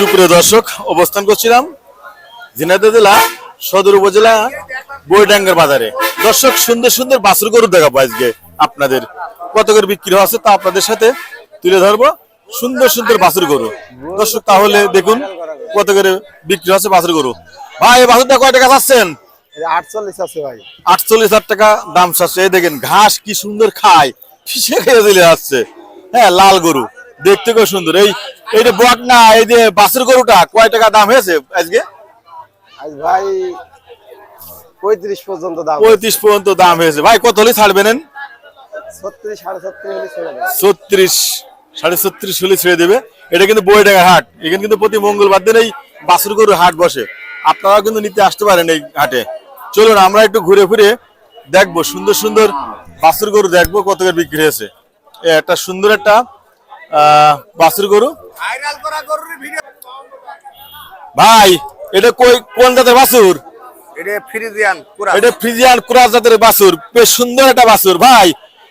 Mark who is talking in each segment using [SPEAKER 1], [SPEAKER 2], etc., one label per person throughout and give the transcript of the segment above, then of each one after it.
[SPEAKER 1] সুপ্রিয় দর্শক অবস্থান করছিলাম ঝিনাইদহ জেলা সদর উপজেলা বইডাঙ্গার বাজারে। দর্শক সুন্দর সুন্দর বাছুর গরু দেখাবো আজকে আপনাদের। কত করে বিক্রি হচ্ছে তা আপনাদের সাথে তুলে ধরবো। সুন্দর সুন্দর বাছুর গরু। দর্শক তাহলে দেখুন কত করে বিক্রি হচ্ছে বাছুর গরু। ভাই বাছুরটা কয় টাকা চাচ্ছেন?
[SPEAKER 2] আটচল্লিশ আছে ভাই।
[SPEAKER 1] আটচল্লিশ হাজার টাকা দাম চাচ্ছে। দেখেন ঘাস কি সুন্দর খায়। সে খেয়ে দিলে আসছে। হ্যাঁ লাল গরু। দেখতে খুব সুন্দর। এই এই যে বক না এই যে বাসের গরুটা কয় টাকা দাম হয়েছে আজকে?
[SPEAKER 2] আজ ভাই পঁয়ত্রিশ পর্যন্ত দাম
[SPEAKER 1] পঁয়ত্রিশ পর্যন্ত দাম হয়েছে। ভাই কত হলে ছাড়বেন
[SPEAKER 2] ছত্রিশ সাড়ে ছত্রিশ হলে ছেড়ে
[SPEAKER 1] দেবে। এটা কিন্তু বইডাঙ্গা হাট। এখানে কিন্তু প্রতি মঙ্গলবার দিন এই বাসুর গরুর হাট বসে। আপনারাও কিন্তু নিতে আসতে পারেন এই হাটে। চলুন আমরা একটু ঘুরে ফিরে দেখব। সুন্দর সুন্দর বাসুর গরু দেখব কত করে বিক্রি হয়েছে। একটা সুন্দর একটা বাছুর গরু? ভাই এটা কই কোন জাতের বাছুর
[SPEAKER 2] এটা ফ্রিজিয়ান
[SPEAKER 1] ক্রাস। জাতের বাছুর বেশ সুন্দর একটা বাছুর ভাই।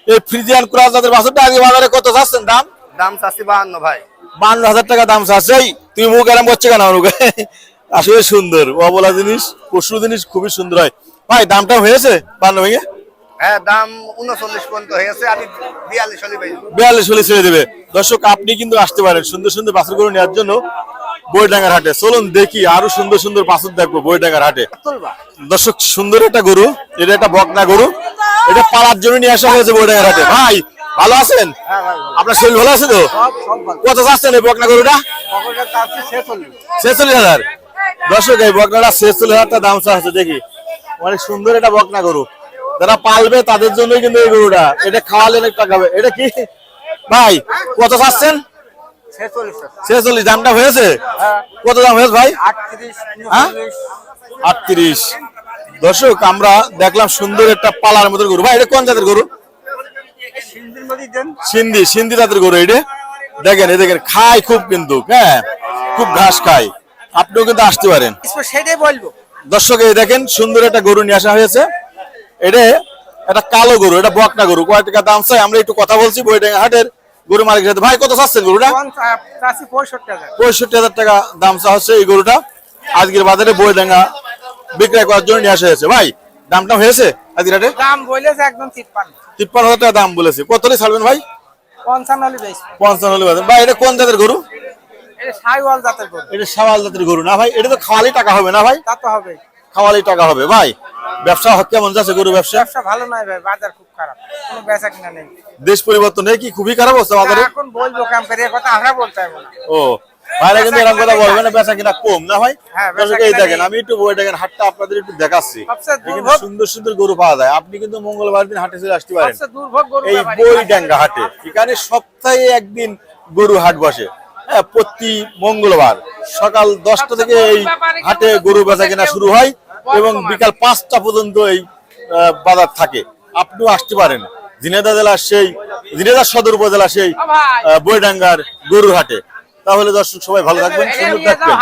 [SPEAKER 1] এই ফ্রিজিয়ান ক্রাস জাতের বাছুরটা আগে বাজারে কত চাচ্ছেন দাম?
[SPEAKER 2] দাম চাচ্ছি বাহান্ন ভাই।
[SPEAKER 1] বান্ন হাজার টাকা দাম চাচ্ছে। তুমি মুখ এরম করছে কেন মুখে আসলে সুন্দর অবলা জিনিস পশু জিনিস খুবই সুন্দর হয়। ভাই দামটা হয়েছে বান্ন ভেঙে?
[SPEAKER 2] হ্যাঁ দাম উনচল্লিশ পর্যন্ত হয়েছে। আমি বিয়াল্লিশ
[SPEAKER 1] বিয়াল্লিশ ছেড়ে দেবে। দর্শক আপনি কিন্তু আসতে পারেন সুন্দর সুন্দর বাছুর গরু নেওয়ার জন্য বইডাঙ্গার হাটে। চলুন দেখি আরও সুন্দর সুন্দর বাছুর দেখব বইডাঙ্গার হাটে। দর্শক সুন্দর একটা গরু এটা একটা বকনা গরু। এটা পালার জন্য নিয়ে আসা হয়েছে বইডাঙ্গার হাটে। ভাই ভালো আছেন?
[SPEAKER 2] হ্যাঁ
[SPEAKER 1] আপনার শরীর ভালো আছে তো? কত চাচ্ছেন এই বকনা গরুটা?
[SPEAKER 2] ছেচল্লিশ।
[SPEAKER 1] হাজার। দর্শক এই বকনাটা ছেচল্লিশ হাজার দাম আছে দেখি। অনেক সুন্দর একটা বকনা গরু। যারা পালবে তাদের জন্যই কিন্তু এই গরুটা। এটা খাওয়ালে অনেক টাকা। হবে এটা কি? ভাই কত চাচ্ছেন
[SPEAKER 2] ছেচল্লিশ
[SPEAKER 1] দামটা হয়েছে?
[SPEAKER 2] হ্যাঁ
[SPEAKER 1] কত দাম হয়েছে ভাই?
[SPEAKER 2] আটত্রিশ।
[SPEAKER 1] হ্যাঁ? দর্শক আমরা দেখলাম সুন্দর একটা পালার মতো গরু। ভাই এটা কোন জাতের গরু? সিন্ধি সিন্ধি জাতের গরু এটা দেখেন এই দেখেন খায় খুব কিন্তু হ্যাঁ? খুব ঘাস খায়। আপনিও কিন্তু আসতে পারেন।
[SPEAKER 2] সেটাই বলব।
[SPEAKER 1] দর্শক এই দেখেন সুন্দর একটা গরু নিয়ে আসা হয়েছে। এটা একটা কালো গরু এটা বকনা গরু। কয় টাকা দাম চাই? আমরা একটু কথা বলছি বইডাঙ্গা হাটের গরু মালিকের সাথে। ভাই কত চাচ্ছেন গরুটা?
[SPEAKER 2] পঁয়ষট্টি হাজার।
[SPEAKER 1] টাকা দাম চা হচ্ছে এই গরুটা। আজকের বাজারে বইডাঙ্গা বিক্রয় করার জন্য নিয়ে আসা হয়েছে। ভাই দামটা হয়েছে আজকের হাটে
[SPEAKER 2] দাম বলেছে একদম তিপ্পান্ন।
[SPEAKER 1] তিপ্পান্ন হাজার টাকা দাম বলেছে। কত ছাড়বেন ভাই?
[SPEAKER 2] পঞ্চান্ন
[SPEAKER 1] পঞ্চান্ন। ভাই এটা কোন জাতের গরু?
[SPEAKER 2] এটা সাইওয়াল জাতের গরু।
[SPEAKER 1] এটা সাওয়াল জাতের গরু না ভাই? এটা তো খাওয়ালি টাকা হবে না ভাই?
[SPEAKER 2] তা তো হবে
[SPEAKER 1] খাওয়ালি টাকা হবে। ভাই ব্যবসা কেমন যাচ্ছে গরু ব্যবসা?
[SPEAKER 2] ব্যবসা ভালো নয় ভাই বাজার খুব খারাপ কোনো বেচা কিনা নেই।
[SPEAKER 1] দেশ পরিবর্তন নেই কি খুবই খারাপ অবস্থা বাজারে?
[SPEAKER 2] এখন বলব কাম করে কথা আমরা বলতে পারব না।
[SPEAKER 1] ও ভাইরা কিন্তু এরকম কথা বলবে না বেচা কিনা কম না ভাই?
[SPEAKER 2] হ্যাঁ,
[SPEAKER 1] এই দেখেন আমি একটু বই দেখেন হাটটা আপনাদের একটু দেখাচ্ছি। সুন্দর সুন্দর গরু পাওয়া যায়। আপনি কিন্তু মঙ্গলবার দিন হাটে চলে আসতে পারেন।
[SPEAKER 2] সবচেয়ে দুর্ভোগ গরু
[SPEAKER 1] এই বই ডাঙ্গা হাটে। এখানে সপ্তাহে একদিন গরু হাট বসে। হ্যাঁ প্রতি মঙ্গলবার সকাল দশটা থেকে এই হাটে গরু বেচা কেনা শুরু হয়। এবং বিকাল পাঁচটা পর্যন্ত এই বাজার থাকে। আপনিও আসতে পারেন। জিনেদা জেলার সেই জিনেদা সদর উপজেলা সেই বইডাঙ্গার গরুহাটে তাহলে দর্শক সবাই ভালো থাকবেন সুন্দর থাকবেন।